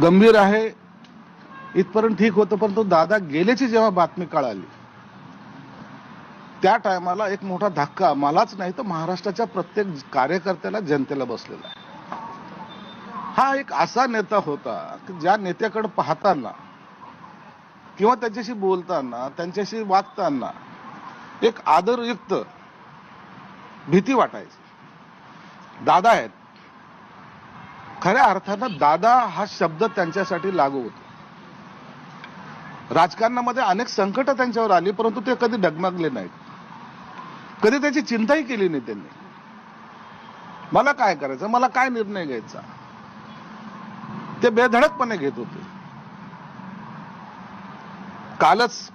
गंभीर आहे. इथपर्यंत ठीक होतं परंतु दादा गेल्याची जेव्हा बातमी कळाली त्या टायमाला एक मोठा धक्का मलाच नाही तर महाराष्ट्राच्या प्रत्येक कार्यकर्त्याला जनतेला बसलेला आहे. हा एक असा नेता होता की ज्या नेत्याकडे पाहताना किंवा त्याच्याशी बोलताना त्यांच्याशी वागताना एक आदरयुक्त भीती वाटायची. दादा आहेत. खऱ्या अर्थानं दादा हा शब्द त्यांच्यासाठी लागू होतो. राजकारणामध्ये अनेक संकट त्यांच्यावर आली परंतु ते कधी डगमगले नाहीत. कधी त्याची चिंताही केली नाही त्यांनी. मला काय करायचं? मला काय निर्णय घ्यायचा? ते बेधडकपणे घेत होते. कालच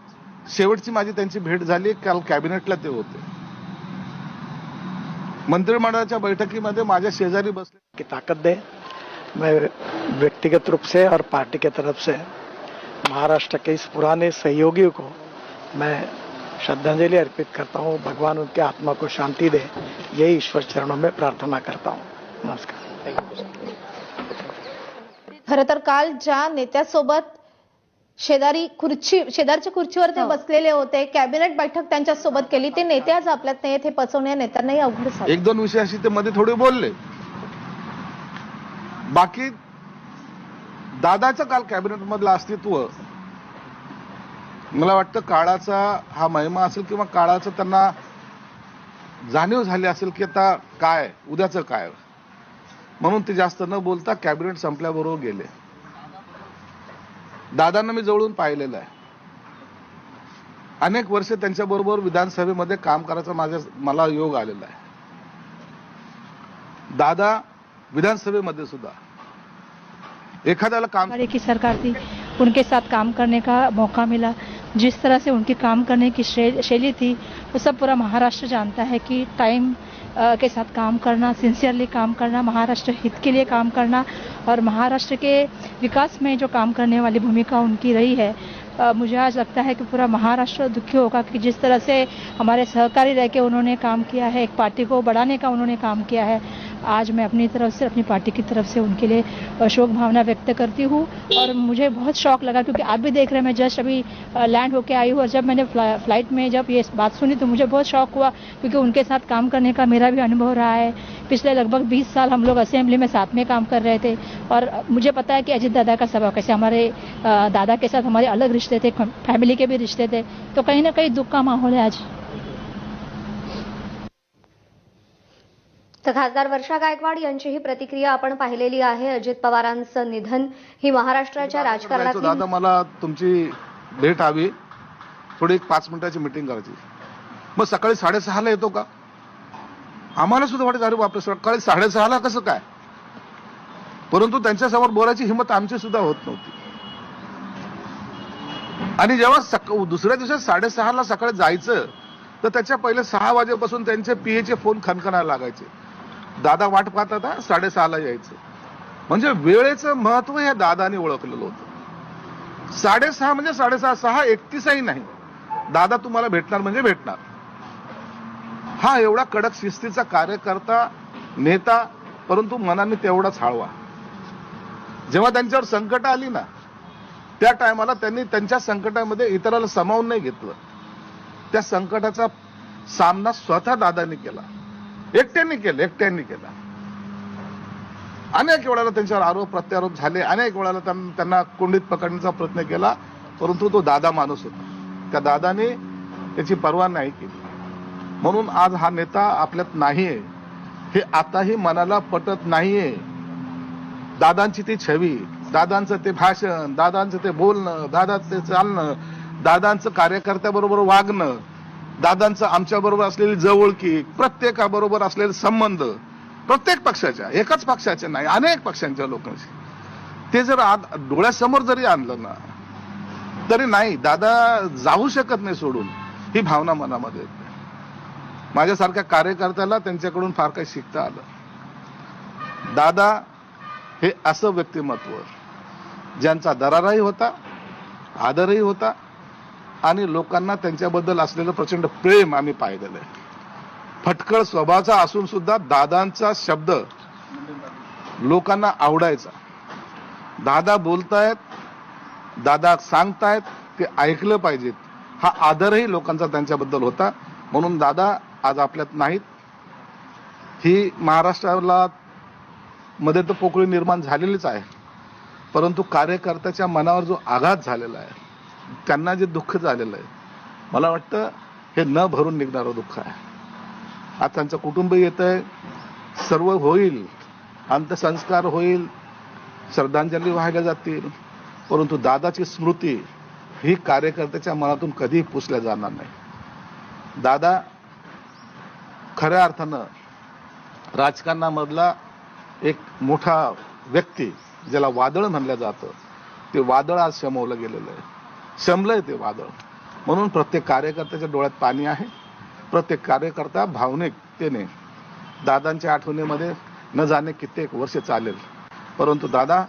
शेवटची माझी त्यांची भेट झाली काल कॅबिनेटला ते होते. मंत्रिमंडळाच्या बैठकीमध्ये माझ्या शेजारी बसले. की ताकत दे. मैं व्यक्तिगत रूप से और पार्टी के तरफ से महाराष्ट्र के इस पुराने सहयोगी को मैं श्रद्धांजलि अर्पित करता हूँ। भगवान उनके आत्मा को शांति दे। यही ईश्वर चरणों में प्रार्थना करता हूँ। नमस्कार। खर तर काल ज्या नेत्यासोबत शेजारी खुर्ची शेजारच्या खुर्चीवर ते बसलेले होते कॅबिनेट बैठक त्यांच्यासोबत केली ते नेते आज आपल्यात नाहीयेत हे पचवणे या नेत्यांनाही अवघड एक दोन विषयाशी ते मध्ये थोडे बोलले. बाकी दादाचं काल कॅबिनेट मधलं अस्तित्व मला वाटतं काळाचा हा महिमा असेल किंवा काळाचं त्यांना जाणीव झाली असेल की आता काय उद्याचं काय. म्हणून ते जास्त न बोलता कॅबिनेट संपल्याबरोबर गेले. दादांना मी जवळून पाहिलेलं आहे. अनेक वर्ष त्यांच्या बरोबर विधानसभेमध्ये काम करायचा माझ्या मला योग आलेला आहे. दादा विधानसभेमध्ये सुद्धा एखाद्याला काम की सरकार थी। उनके साथ काम करने का मौका मिला। जिस तरह से उनकी काम करने की शैली थी, वो सब पूरा महाराष्ट्र जानता है कि टाइम के साथ काम करना सिंसियरली काम करना, महाराष्ट्र हित के लिए काम करना और महाराष्ट्र के विकास में जो काम करने वाली भूमिका उनकी रही है। मुझे आज लगता है कि पूरा महाराष्ट्र दुखी होगा कि जिस तरह से हमारे सहकारी रह के उन्होंने काम किया है, एक पार्टी को बढ़ाने का उन्होंने काम किया है। आज मैं अपनी तरफ़ से, अपनी पार्टी की तरफ़ से उनके लिए शोक भावना व्यक्त करती हूँ। और मुझे बहुत शौक लगा क्योंकि आप भी देख रहे हैं, मैं जस्ट अभी लैंड होके आई हूँ और जब मैंने फ्ला- फ़्लाइट में जब ये बात सुनी तो मुझे बहुत शौक हुआ क्योंकि उनके साथ काम करने का मेरा भी अनुभव रहा है। पिछले लगभग 20 साल हम लोग असेंबली में साथ में काम कर रहे थे और मुझे पता है कि अजित दादा का स्वभाव कैसे हमारे दादा के साथ हमारे अलग रिश्ते थे फैमिली के भी रिश्ते थे। तो कहीं ना कहीं दुख का माहौल है आज। तर खासदार वर्षा गायकवाड यांची ही प्रतिक्रिया आपण पाहिलेली आहे. अजित पवारांचं निधन ही महाराष्ट्राच्या म्हणायचो, राजकारणातली दादा मला तुमची भेट हवी. थोडी एक पाच मिनिटाची मिटिंग करायची. मग सकाळी साडेसहाला येतो का? आम्हाला सुद्धा वाटत अरे बापरे सकाळी साडेसहाला कसं काय? परंतु त्यांच्यासमोर बोलायची हिंमत आमची सुद्धा होत नव्हती. आणि जेव्हा सक दुसऱ्या दिवशी साडेसहाला सकाळी जायचं तर त्याच्या पहिले सहा वाजेपासून त्यांचे पीएचे फोन खनखनायला लागायचे. दादा वाट पाहत आता साडेसहाला यायचं. म्हणजे वेळेचं महत्त्व हे दादाने ओळखलेलं होतं. साडेसहा म्हणजे साडेसहा सहा एकतीसही नाही. दादा तुम्हाला भेटणार म्हणजे भेटणार. हा एवढा कडक शिस्तीचा कार्यकर्ता नेता परंतु मनाने तेवढाच हळवा. जेव्हा त्यांच्यावर संकट आली ना त्या टायमाला त्यांनी त्यांच्या संकटामध्ये इतराला समावून नाही घेतलं. त्या संकटाचा सामना स्वतः दादांनी केला. एकट्यांनी केलं एकट्यांनी केला. अनेक वेळाला त्यांच्यावर आरोप प्रत्यारोप झाले. अनेक वेळाला त्यांना कोंडीत पकडण्याचा प्रयत्न केला परंतु तो दादा माणूस होता. त्या दादाने त्याची पर्वा नाही केली. म्हणून आज हा नेता आपल्यात नाहीये. हे आताही मनाला पटत नाहीये. दादांची ती छवी दादांचं ते भाषण दादांचं ते बोलणं दादाचं ते चालणं दादांचं कार्यकर्त्याबरोबर वागणं दादांचं आमच्याबरोबर असलेली जवळकी प्रत्येकाबरोबर असलेले संबंध प्रत्येक पक्षाच्या एकाच पक्षाच्या नाही अनेक पक्षांच्या लोकांशी. ते जर डोळ्यासमोर जरी आणलं ना तरी नाही दादा जाऊ शकत नाही सोडून ही भावना मनामध्ये येते. माझ्यासारख्या कार्यकर्त्याला त्यांच्याकडून फार काही शिकता आलं. दादा हे असं व्यक्तिमत्व ज्यांचा दरारही होता आदरही होता आणि लोकांना त्यांच्याबद्दल असलेलं प्रचंड प्रेम आम्ही पाहिलेलं आहे. फटकळ स्वभावाचा असून सुद्धा दादांचा शब्द लोकांना आवडायचा. दादा बोलतायत दादा सांगतायत ते ऐकलं पाहिजेत. हा आदरही लोकांचा त्यांच्याबद्दल होता. म्हणून दादा आज आपल्यात नाहीत. ही महाराष्ट्राला मध्ये तर पोकळी निर्माण झालेलीच आहे. परंतु कार्यकर्त्याच्या मनावर जो आघात झालेला आहे त्यांना जे दुःख झालेलं आहे मला वाटतं हे न भरून निघणारं दुःख आहे. आज त्यांचं कुटुंब येत आहे सर्व होईल अंत्यसंस्कार होईल श्रद्धांजली वाहिल्या जातील परंतु दादाची स्मृती ही कार्यकर्त्याच्या मनातून कधीही पुसल्या जाणार नाही. दादा खऱ्या अर्थानं राजकारणामधला एक मोठा व्यक्ती ज्याला वादळ म्हणलं जातं ते वादळ आज शमवलं गेलेलं आहे. शमलंय ते वादळ. म्हणून प्रत्येक कार्यकर्त्याच्या डोळ्यात पाणी आहे. प्रत्येक कार्यकर्ता भावनिकतेने दादांच्या आठवणीमध्ये न जाणे कित्येक वर्ष चालेल. परंतु दादा